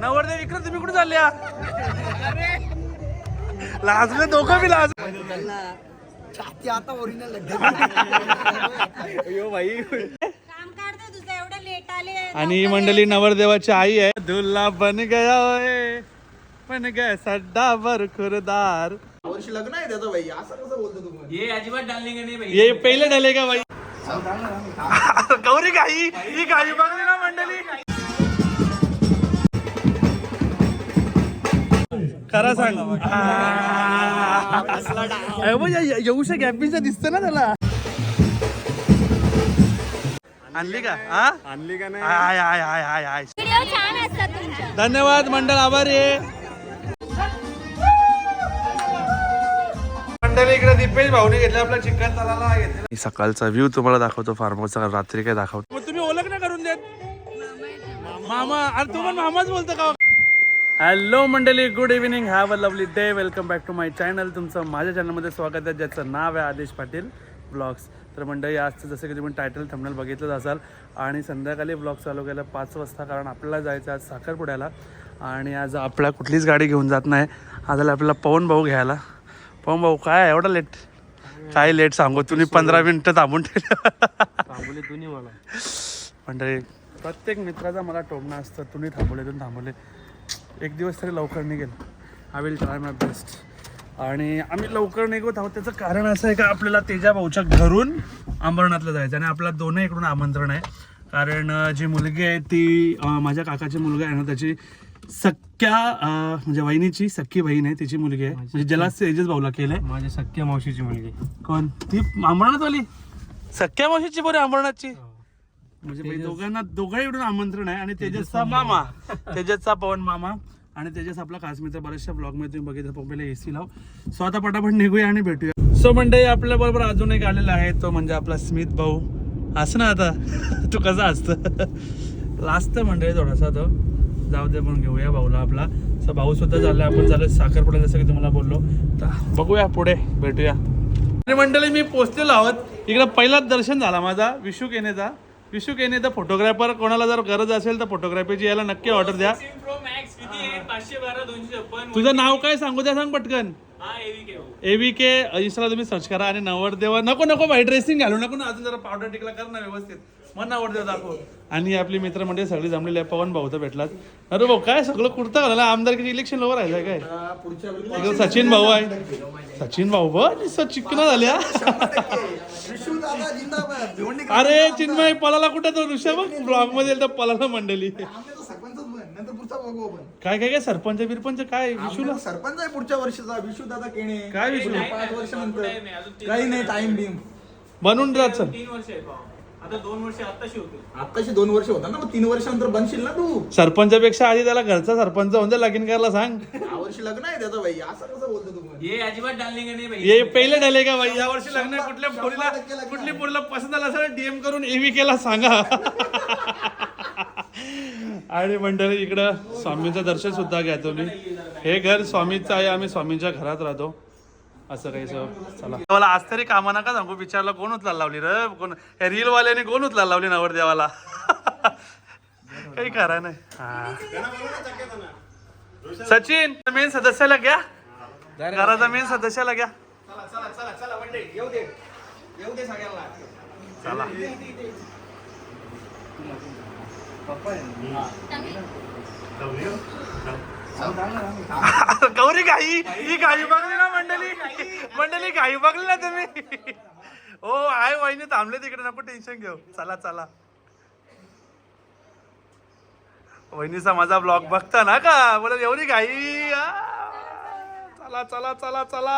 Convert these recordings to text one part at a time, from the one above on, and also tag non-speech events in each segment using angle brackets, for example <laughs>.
नवरदेव इकडे तुम्ही कुठे चालल्या? लाजले दोघं बी लाज आता ओरिजिनल काम काढतो तुझं एवढं लेट आले. आणि ही मंडळी नवरदेवाची आई आहे. दुल्ला बन गया होय. बन गया सड्डा बर खुरदार. वर्षी लग्न आहे त्याचं भाई असं कसं बोलतो तुम्ही ये अजिबात डालने नहीं भाई ये पहिले डले का बाई गौरी गाई ही गाई बघली ना मंडळी. खरा सांग. येऊशा गॅपिंचा दिसतं ना त्याला. आणली का? हा? आणली का नाही? हाय हाय हाय हाय हाय. व्हिडिओ छान असतात तुमचे धन्यवाद मंडळ आभारी आहे. मंडळी इकडे दीपेश भाऊने घेतलं आपला चिकन तलाला. घेतलेला. सकाळचा व्ह्यू तुम्हाला दाखवतो. फार्म हाऊसचा रात्री काय दाखवतो? तुम्ही ओळख नाही करून देत? मामा अरे तू पण मामाच बोलतो का? हॅलो मंडळी. Good evening have a lovely day welcome back to my channel तुमचं माझ्या चॅनलमध्ये स्वागत आहे ज्याचं नाव आहे आदेश पाटील ब्लॉग्स. तर मंडळी आजचं जसं की तुम्ही टायटल थंबनेल बघितलंच असाल आणि संध्याकाळी ब्लॉग चालू केला पाच वाजता कारण आपल्याला जायचं आज साखरपुड्याला आणि आज आपल्या कुठलीच गाडी घेऊन जात नाही. आज आपल्याला पवन भाऊ घ्यायला. पवन भाऊ काय एवढं लेट काय लेट सांगू? तुम्ही पंधरा मिनटं थांबून ठेवलं. मंडळी प्रत्येक मित्राचा मला टोमणं असतं. तुम्ही थांबवले तुम्ही थांबवले. एक दिवस तरी लवकर निघेल. I will try my best आणि आम्ही लवकर निघत आहोत. त्याचं कारण असं आहे का आपल्याला तेजा भाऊच्या घरून अंबरनाथला जायचं आणि आपला दोन्ही इकडून आमंत्रण आहे. कारण जी मुलगी आहे ती माझ्या काकाची मुलगा आहे ना त्याची सख्या म्हणजे वहिनीची सख्खी बहीण आहे तिची मुलगी आहे. म्हणजे ज्याला तेजस भाऊला केलंय. माझ्या सख्या मावशीची मुलगी. कोण? ती अंबरनाथवाली? सख्या मावशीची बरी अंबरनाथची. म्हणजे भाई दोघांना दोघांकडून आमंत्रण आहे आणि तेजसचा मामा. तेजसचा पवन मामा आणि तेजस आपला खास मित्र बऱ्याचशा ब्लॉगमध्ये तुम्ही बघितलं पहिले एसी लाव. सो आता पटापट निघूया आणि भेटूया. सो मंडळी आपल्या बरोबर अजून एक आलेला आहे तो म्हणजे आपला स्मित भाऊ. असं ना आता? <laughs> तू कसा असतं? लास्ट मंडळी थोडासा तो. जाऊ दे पण घेऊया भाऊला आपला. सो भाऊ सुद्धा झाला आपण झालं साखरपुडा जसं की तुम्हाला बोललो. तर बघूया पुढे भेटूया. आणि मंडळी मी पोचलेलो आहोत. इकडे पहिलाच दर्शन झाला माझा विशू केनेचा. विशू केनेचा फोटोग्राफर कोणाला जर गरज असेल तर फोटोग्राफीची याला नक्की ऑर्डर द्या. तुझं नाव काय सांगू द्या सांग पटकन. एव्ही के इंस्टाला तुम्ही सर्च करा आणि नवरदेवा नको नको भाई ड्रेसिंग घालू नको ना अजून जरा पावडर टिकला कर ना व्यवस्थित. मग नवरदेव दाखव. आणि आपली मित्र म्हणजे सगळी जमलेली आहे पवन भाऊ तर भेटलात. अरे भाऊ काय सगळं कुर्ता घालायला? आमदारकीचे इलेक्शन लवर आहे काय? सचिन भाऊ आहे. सचिन भाऊ बघ चिकना झाल्या. अरे चिन्मय पलाला कुठे तो? ऋषभ? ब्लॉगमध्ये तर पलाला मंडळी. आमचे तर सरपंचच बन. नंतर पुढचा बघू आपण. काय काय काय? सरपंच बिरपंच काय? विशूला सरपंच आहे पुढच्या वर्षीचा. विशू दादा केणे. काय विशू? पाच वर्षानंतर काही नाही टाइम बिम बनून राहत तीन वर्ष आता दोन वर्ष आताशी दोन वर्ष होता ना मग तीन वर्षानंतर बनशील ना तू? सरपंचापेक्षा आधी त्याला घरचा सरपंच होऊन दे लगीन करायला सांग. वर्षी लग्न आहे त्याचं भाई असं कसं बोलतो तुम्ही ये अजिबात डालने नहीं भाई ये पहिले डले का बाई? या वर्षी लग्न आहे. कुठल्या पोरीला कुठली पोरीला पसंत आला असेल डीएम करून एव्ही केला सांगा. आणि मंडळी इकडं स्वामींचं दर्शन सुद्धा घ्या तुम्ही. हे घर स्वामीचं आहे आम्ही स्वामींच्या घरात राहतो. असं काही सर चला. मला आज तरी कामा नका सांगू. विचारला कोण उचलायला लावली र? कोण रील वाल्याने कोण उचलायला लावली नवरदेवाला? <laughs> काही करा नाही. हा. सचिन मेन सदस्याला घ्या. घराचा मेन सदस्याला घ्या. चला गौरी गाई ही गाई बघली ना मंडळी मंडळी गाई बघली ना तुम्ही. हो आहे वहिनी थांबले तिकडे नको टेन्शन घेऊ. चला चला. वहिनीचा माझा ब्लॉग बघता ना का? बोला एवढी घाई. चला चला चला चला.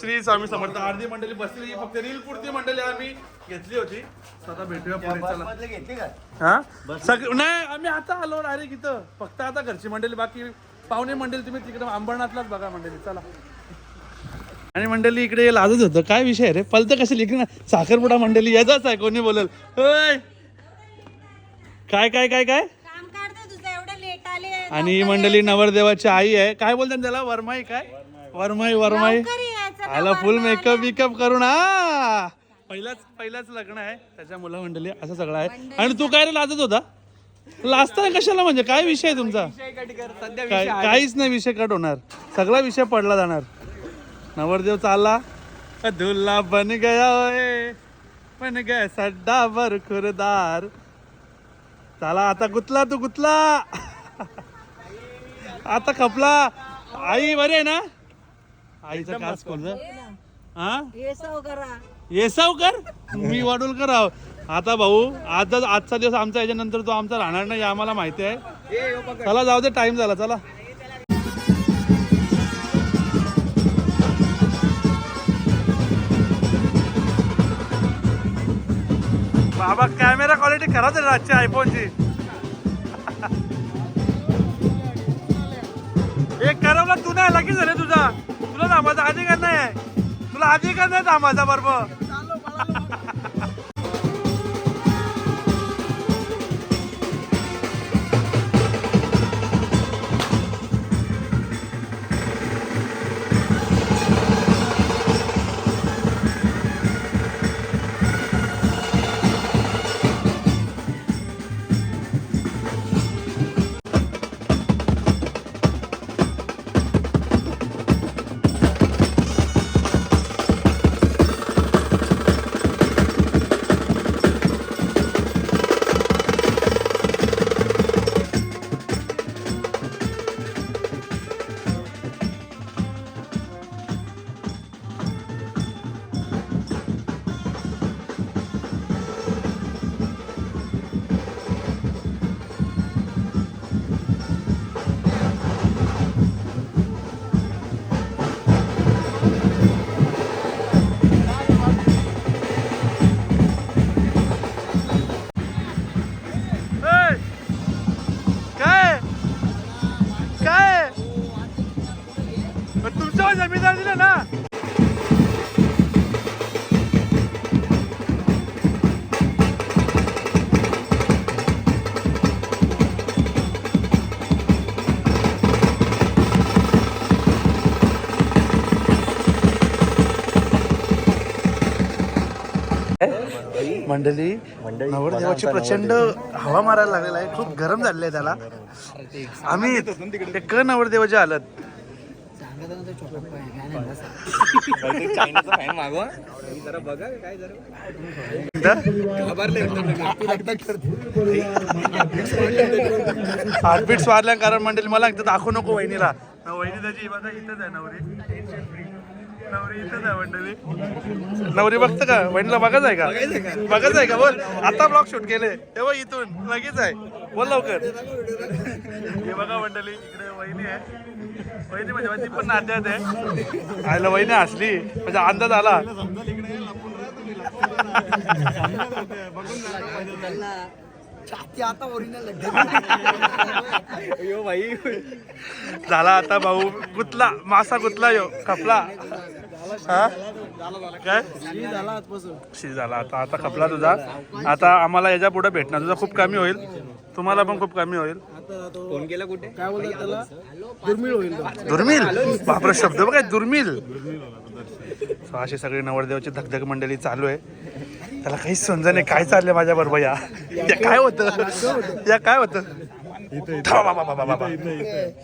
श्री स्वामी समर्थ. अर्धी मंडळी बसली फक्त रील पुरती मंडळी आम्ही घेतली होती. स्वतः भेटूया हा? नाही आम्ही आता आलो डायरेक्ट इथं. फक्त आता घरची मंडळी बाकी पाहुणे मंडळी तुम्ही तिकडे अंबरनाथलाच बघा मंडळी चला. आणि मंडळी इकडे लाजत होतं. काय विषय रे? पलतं कशी लिखली ना? साखरपुडा मंडळी याचाच आहे कोणी बोलल. होय. काय काय काय काय काम काढतो तुझं एवढं लेट आले आणि ही मंडळी नवरदेवाची आई आहे. काय बोलतात त्याला? वरमाई काय? वरमाई वरमाई. आला फुल मेकअप बिकअप करून हा. पहिलाच पहिलाच लग्न आहे. त्याच्या मुलं मंडळी असं सगळं आहे. आणि तू काय रे लाजत होता? लाजताय कशाला म्हणजे? काय विषय आहे तुमचा? काय काहीच नाही विषय कट होणार. सगळा विषय पडला जाणार. नवरदेव चालला. दुल्ला बन गया बन गया सड्डा बर खुरदार. चला आता गुतला तू गुतला. <laughs> आता खपला आई बरे आहे ना? आईचा कास खोल हा येसावकर मी वडूलकर आहो आता भाऊ आजच आजचा दिवस आमचा याच्यानंतर तो आमचा राहणार नाही आम्हाला माहिती आहे. चला जाऊ दे टाइम झाला चला. बाबा कॅमेरा क्वालिटी खराब आहे आजच्या आयफोनची एक करवला तू नाही लगेच झाले तुझा. तुला थांबायचा अधिकार नाही आहे तुला अधिकार नाही थांबायचा बरोबर. मंडळी नवरदेवाची प्रचंड हवा मारायला लागलेला आहे. खूप गरम झालेलं आहे त्याला. आम्ही ते क नवरदेवाचे हालत हार्टबीट वारल्या कारण मंडळी मला एकदा दाखवू नको वहिनीला. वहिनी त्याची इथंच आहे नवरी. नवरी इथंच आहे मंडळी नवरी बघतं का? वहिनीला बघाच आहे का? बघाच आहे का? बोल. आता ब्लॉग शूट केले. तेव्हा इथून. लगेच आहे. बोल लवकर. हे बघा मंडळी इकडे वहिनी आहे. वहिनी म्हणजे वहिनी पण नात्यात आहे. आयला वहिनी हसली म्हणजे अंदाज आला. झाला आता भाऊ. गुतला. मासा गुतला यो. खपला. हा काय? शी झाला. आता आता खपला तुझा. आता आम्हाला याच्यापुढे भेटणार. तुझा खूप कमी होईल. तुम्हाला पण खूप कमी होईल. फोन दुर्मिळ? बापरे शब्द बघा दुर्मिळ. असे अशी सगळी नवरदेवाची धकधक मंडळी चालू आहे. त्याला काहीच समजा नाही. काय चाललंय माझ्या बरोबर या? या काय होतं? या काय होतं? थांबा, बाबा, बाबा, बाबा.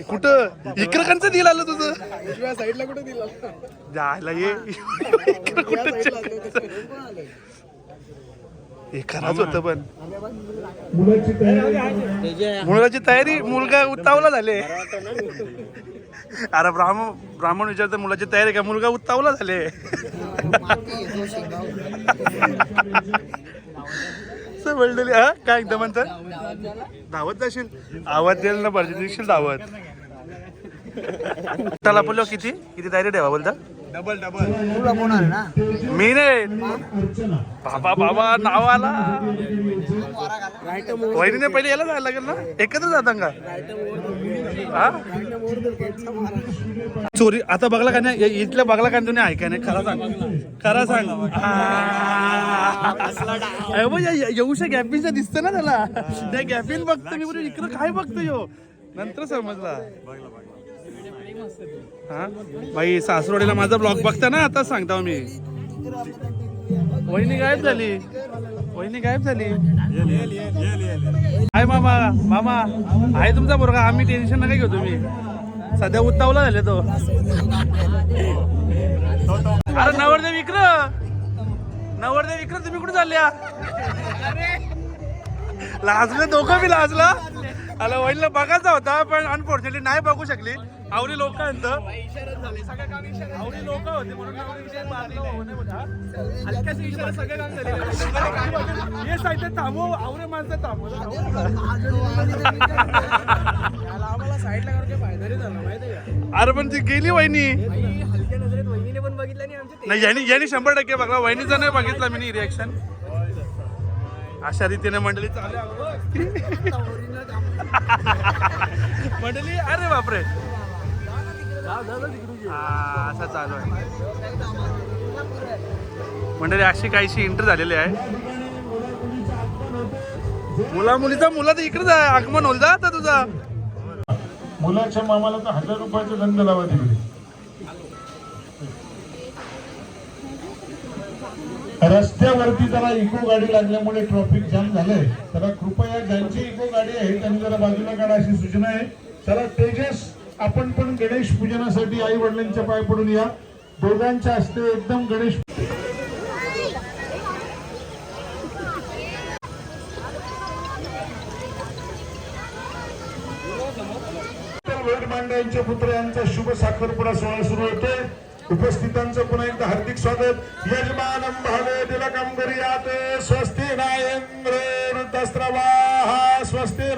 कुठं? इकडं दिल आलं तुझं? साईडला कुठे दिला जायला ये. इकडं कुठं हे खराच होतं पण. मुलगाची तयारी. मुलगा उतावला झाले. अरे ब्राह्मण ब्राह्मण विचारतं मुलाची तयारी का मुलगा उतावला झाले. <laughs> मस्त म्हणलेली हा? काय एकदम म्हणतात धावत जाशील? आवाज द्यायला ना पाहिजे दिशील धावत. त्याला बोललो किती? किती तयारी ठेवा बोलता. डबल डबल मी नाही बाबा बाबा नाव आला. वहिनीने पहिले याला जायला लागेल ना? एकत्र जातात का? हा? चोरी आता बघला का नाही? इथलं इथल्या बघला का तुम्ही? ऐका नाही खरा सांग. खरा सांग. आ. अरे या- येऊशा गॅपिनचा दिसतं ना त्याला. त्या गॅपिन बघतो मी इकडं काय बघतो यो? नंतर समजला. हा? बाई सासरोडीला माझा ब्लॉग बघता ना आता सांगता हो मी. वहिनी गायब झाली. वहिनी गायब झाली. आहे मामा मामा. आहे तुमचा बरोबर आम्ही टेन्शन नका घेऊ तुम्ही. सध्या उत्तावला झाले तो. अरे नवरदेव विक्र नवरदेव विक्र तुम्ही कुठे चालल्या? लाजलं दोघं मी लाजला. अला वहिनीला बघायचा होता पण अनफॉर्च्युनेटली नाही बघू शकली. आवडी लोक आवडी लोक होते म्हणून आवडी विषय मारला हो, साहित्य थांबव आवरे माणसं थांबव. आम्हाला साईडला अरे पण ती गेली वहिनी. नाही यांनी यांनी शंभर टक्के बघला. वहिनीचा नाही बघितला मी रिॲक्शन अशा रीतीने मंडळी चालू. <laughs> मंडळी अरे बापरे. हा, असं चालू आहे. मंडळी अशी काहीशी इंटर झालेली आहे. मुला मुलीचा मुला तर इकडेच आहे आगमन होईल जा आता तुझा. मुलाच्या मामाला तर हजार रुपयाचा दंड लावा तिकडे. रस्त्यावरती जरा इको गाडी लागल्यामुळे ट्रॉफिक जाम झालंय. तर कृपया ज्यांची इको गाडी आहे त्यांनी जरा बाजूला काढा अशी सूचना आहे. चला तेजस. आपण पण गणेश पूजनासाठी आई वडिलांच्या पाय पडून या. दोघांच्या हस्ते एकदम गणेश मांड्यांच्या पुत्र यांचा शुभ साखरपुडा सोहळा सुरू होतोय. उपस्थितांचं पुन्हा एकदा हार्दिक स्वागत. यजमान भावे तिलकं करियात स्वस्ति नायेंद्र ऋतस्रवाः स्वस्ति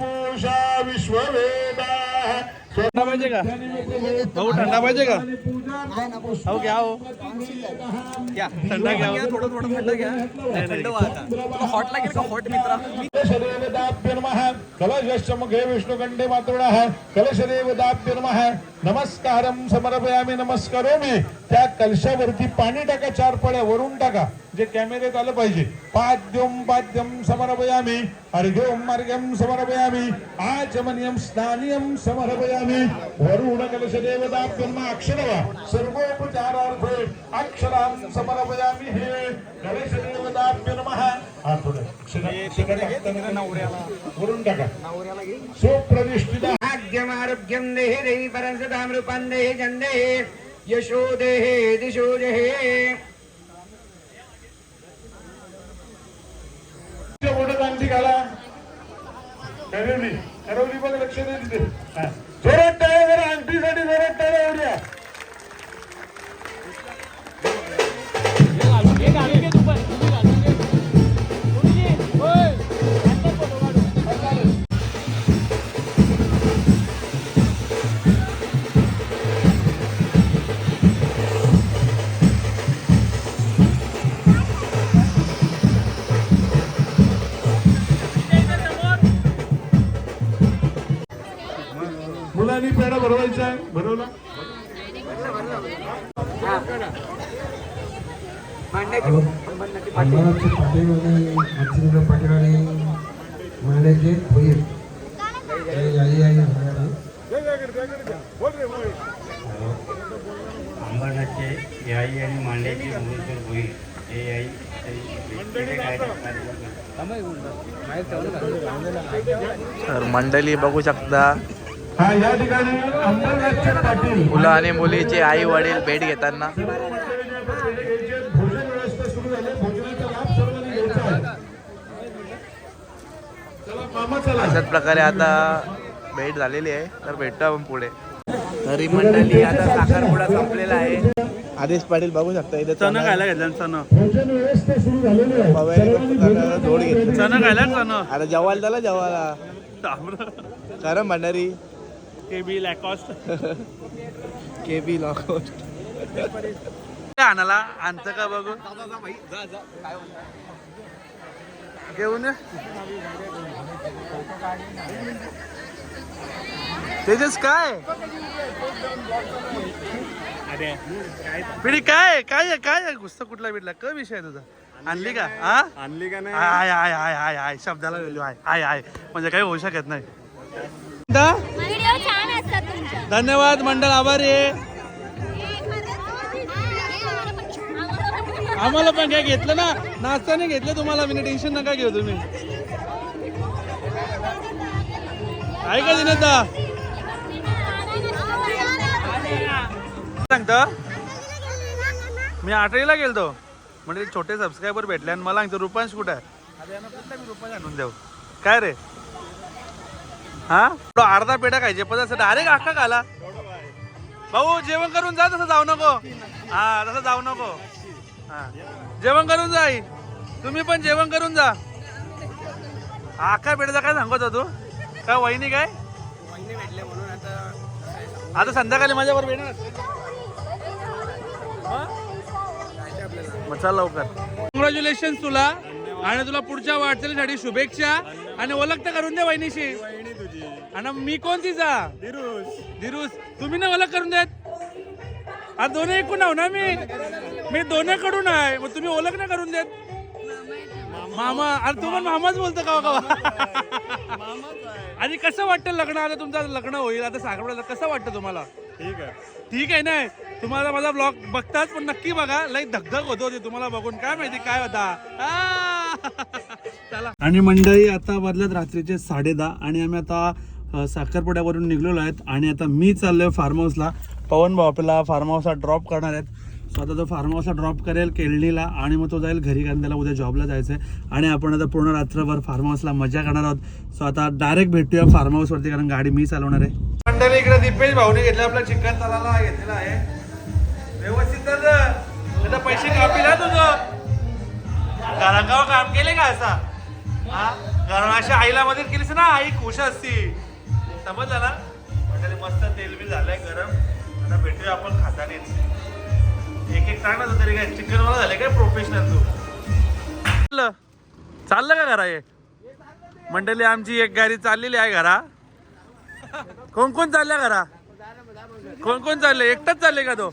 पूषा विश्ववेदाः। थंडा पाहिजे का भाऊ थंडा पाहिजे का हो? घ्या हो? घ्या थंडा घ्या हो. थोडं थोडं थंड घ्या थंड हॉट लागेल का हॉट मित्रा मुखे मातृणः समर्पयामी त्या कलशावरती पाणी टाका चार पड्या वरून टाका जे कॅमेऱ्यात आलं पाहिजे. पाद्यम पाद्यम समर्पयामी अर्घ्योम अर्घ्यम समर्पयामी आचमनियम स्नानियम समर्पयामी. वरुण कलशदेवदाभ्य नमः अक्षरवा सर्वोपचारार्थ अक्षरां समर्पयामी हे. हा थोडं शिरा- शिरा टाकताना वरून टाका. सुप्रतिष्ठित. भाग्यमारोग्यं देहे देवी परं सदां रूपं देहे जन्देहे। यशो देहे दिशो देहे भरवायचा आहे? भरवला? पाटील आणि मांड्याचे होईल हे याई आणि मांड्याची मुहूर्त होईल हे हे तर मंडळी बघू शकता हा या ठिकाणी अंबरनाथचे पाटील. मुलं आणि मुलीचे आई वडील भेट घेताना. भोजन व्यवस्था सुरू झाली. भोजनाचा लाभ सर्वांनी घ्यायचा आहे. चला मामा चला. अशाच प्रकारे आता भेट झालेली आहे. तर भेटतो आपण पुढे. तरी मंडळी आता साखरपुडा संपलेला आहे. आदेश पाटील बघू शकता इथे चण खायला घेतलं चण. भोजन व्यवस्था सुरू झालेली आहे. सर्वांनी भोजन जोड घेतलं. चण खायला चण अरे जेवायला त्याला जेवायला खरं म्हणणारी के बी लॅकॉस्ट के बी लॉकआउट आणाला आणतं का बघू? घेऊन. तेजस काय? पिढी काय काय आहे? काय? गुस्सा कुठला भेटला क विषय आहे तुझा? आणली का? हा? आणली का नाही? I I I I I शब्दाला व्हॅल्यू आहे. आय आय म्हणजे काही होऊ शकत नाही. धन्यवाद मंडळ आभारी आहे. आम्हाला पण काय घेतलं ना. नाचताना घेतलं तुम्हाला मी टेन्शन नका घेऊ तुम्ही. आहे का दिनेता सांगता. मी आठवीला गेलतो. म्हणजे छोटे सबस्क्रायबर भेटले आणि मला सांगतो रुपांश कुठं आहे? अरे यांना कुठला मी रुपांश आणून देऊ. काय रे? हा? अर्धा पेटा खायचे पण असं डायरेक्ट अख्खा खाला. भाऊ जेवण करून जा तसं जाऊ नको. हा तसं जाऊ नको. हा. जेवण करून जा आई. तुम्ही पण जेवण करून जा. अख्खा पेटाचा काय सांगत होता तू? काय वहिनी काय? आता संध्याकाळी माझ्यावर भेटणार येणार मग चल लवकर. कॉंग्रॅच्युलेशन तुला. आणि तुला पुढच्या वाटचालीसाठी शुभेच्छा. आणि ओळख तर करून दे वहिनीशी. आणि मी कोण तिचा धीरुस तुम्ही ना ओळख करून देत. आ दोन्ही एकूण आहो ना मी? मी दोन्ही कडून आहे मग तुम्ही ओळख ना करून देत. मामा अरे तू पण मामाच बोलतो का का आणि कसं वाटतं लग्न? आता तुमचं लग्न होईल आता साखरपुड्याला कसं वाटतं तुम्हाला? ठीक आहे. ठीक आहे ना? तुम्हाला माझा ब्लॉग बघताच पण नक्की बघा. लई धगधग होत होती तुम्हाला बघून. काय माहिती काय होता? आ! आणि मंडळी आता वाजल्यात रात्रीचे साडे दहा आणि आम्ही आता साखरपुड्यावरून निघलेलो आहेत आणि आता मी चाललोय फार्म हाऊसला पवन भाऊ आपल्याला फार्म हाऊसला ड्रॉप करणार आहेत. सो आता तो फार्म हाऊसला ड्रॉप करेल केळणीला आणि मग तो जाईल घरी कारण त्याला उद्या जॉबला जायचं आहे आणि आपण आता पूर्ण रात्रभर फार्म हाऊसला मजा करणार आहोत. सो आता डायरेक्ट भेटूया फार्म हाऊसवरती कारण गाडी मी चालवणार आहे. मंडळी इकडे दीपेश भाऊने घेतलं आपला चिकन तलाला घेतलेला आहे. व्यवस्थित पैसे कापील तुझं. घरांगावर काम केले का असा? हा? कारण अशा आईला मदत केलीस ना आई खुश असती. समजलं ना? म्हणजे मस्त तेल बी झालंय गरम. आता भेटूया आपण खातानेच एक एक सांग ना तू तरी काय चिकन वाला झाले काय प्रोफेशनल तू? चाललं. चाललं का घरा हे? मंडळी आमची एक गाडी चाललेली आहे घरा. कोण कोण चालल्या घरा? कोण कोण चालले एकटाच चालले का तो?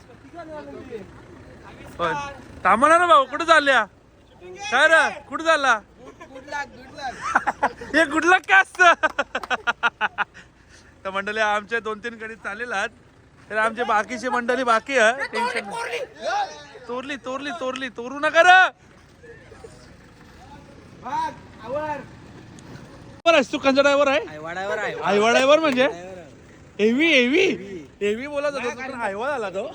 थांबणार ना भाऊ कुठं चालल्या? काय रे? कुठं चालला हे गुड लक काय असत? तर मंडळी आमच्या दोन तीन गाडी चाललेल्या आहेत. तर आमची बाकीची मंडळी बाकी आहे टेन्शन. तोरली तोरली तोरली तोरू नका रे. तू? कंचा ड्रायव्हर आहे? आयवा ड्रायव्हर म्हणजे? एवी एवी. एवी. बोलत होतो तू पण आयवा झाला तो.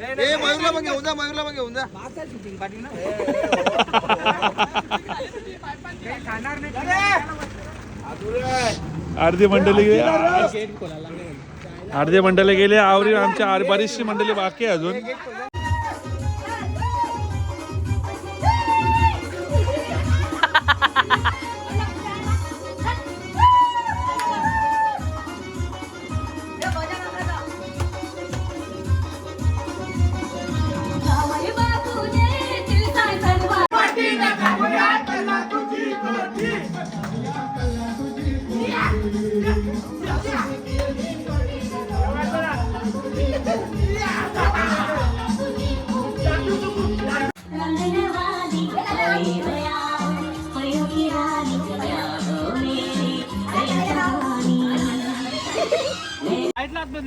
ए मयूरला पण घेऊन जा मयूरला पण घेऊन जा. अर्धी मंडळी गेली. अर्धी मंडळी गेली आवरी आमच्या आर- बरीचशी मंडळी बाकी अजून.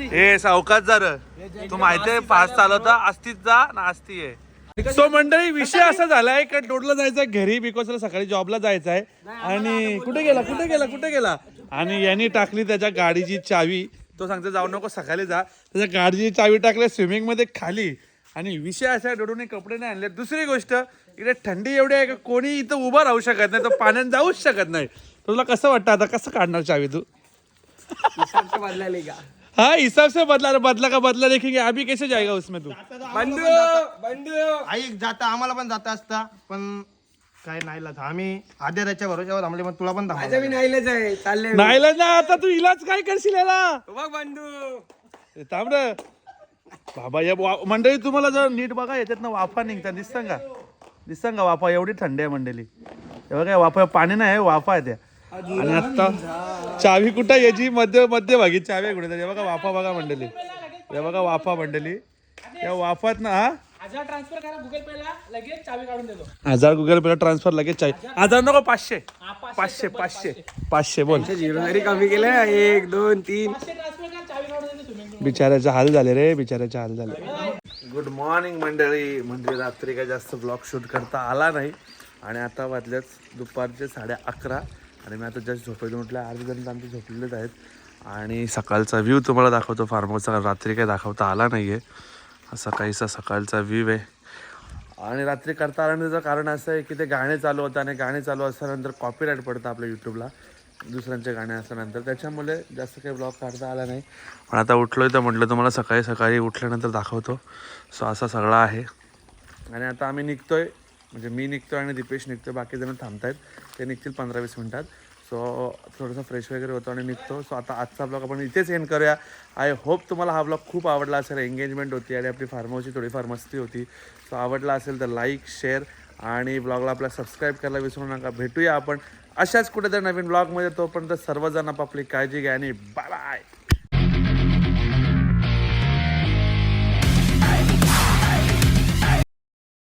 ए सावकाश जर तू माहितीये फास्ट चालवता अस्तीच जा ना अस्ती आहे सो मंडळी विषय असा झालाय का डोडला जायचं घरी बिकॉज सकाळी जॉबला जायचं आहे आणि कुठे गेला कुठे गेला कुठे गेला? आणि यांनी टाकली त्याच्या गाडीची चावी. तो सांगतो जाऊ नको सकाळी जा. त्याच्या गाडीची चावी टाकली स्विमिंगमध्ये खाली. आणि विषय असा डोडूने कपडे नाही आणले. दुसरी गोष्ट इकडे थंडी एवढी आहे का कोणी इथं उभं राहू शकत नाही तो पाण्यात जाऊच शकत नाही. तुला कसं वाटतं आता? कसं काढणार चावी तू? हाँ हिसाब से बदला बदला का बदला देखेंगे। अभी कैसे जाएगा उसमें तू? आई जाता आम्हाला पण जाता असता पण काय नाही. आम्ही. भरोश्यावर थांबले पण तुला पण थांबा नाहीला ना आता तू इलाज काय करशील याला? ए, थांब रे. बाबा या वा- मंडळी तुम्हाला जर नीट बघा याच्यात ना वाफा निघतात दिसतं का? दिसतं का वाफा? एवढी थंडी आहे मंडळी. हे बघा वाफा पाणी नाही वाफा आहे त्या. आणि आता चावी कुठं याची मध्य मध्यभागी चावी आहे कुठे हे बघा वाफा बघा मंडळी. हे बघा वाफा मंडळी. या वाफात ना हा? हजार ट्रान्सफर करा गुगल पे ला लगेच चावी काढून देतो. हजार गुगल पेला ट्रान्सफर लगेच चावी. हजार नको पाचशे. पाचशे पाचशे पाचशे. बोल. कमी केलं एक दोन तीन. पाचशे ट्रान्सफर करा चावी काढून देतो तुम्ही. बिचाऱ्याचे हाल झाले रे बिचाऱ्याचे हाल झाले. गुड मॉर्निंग मंडळी. म्हणजे रात्री काय जास्त ब्लॉग शूट करता आला नाही. आणि आता वाजल्याच दुपारचे साडे अकरा आणि मी आता जस्ट झोपेतून उठल्या. अर्धे जण आमचे झोपलेलेच आहेत. आणि सकाळचा व्ह्यू तुम्हाला दाखवतो फार्म हाऊसचा रात्री काही दाखवता आला नाही आहे असा काहीसा सकाळचा व्ह्यू आहे. आणि रात्री करता आला त्याचं कारण असं आहे की ते गाणे चालू होतं आणि गाणे चालू असल्यानंतर कॉपीराईट पडतं आपल्या यूट्यूबला दुसऱ्यांचे गाणे असल्यानंतर. त्याच्यामुळे जास्त काही ब्लॉग काढता आला नाही. पण आता उठलो तर म्हटलं तुम्हाला सकाळी सकाळी उठल्यानंतर दाखवतो. सो असा सगळा आहे. आणि आता आम्ही निघतो आहे म्हणजे मी निघतो आणि दीपेश निघतो बाकी जण थांबतायत. ते निघतील पंधरा वीस मिनटात. सो थोडंसं फ्रेश वगैरे होतो आणि निघतो. सो आता आजचा ब्लॉग आपण इथेच एंड करूया. आय होप तुम्हाला हा ब्लॉग खूप आवडला असेल. एंगेजमेंट होती आणि आपली फार्म थोडी थोडीफार मस्ती होती. सो आवडला असेल तर लाईक शेअर आणि ब्लॉगला आपल्या सबस्क्राईब करायला विसरू नका. भेटूया आपण अशाच कुठेतरी नवीन ब्लॉगमध्ये तोपर्यंत सर्वजण आपापली काळजी घ्या आणि बाय बाय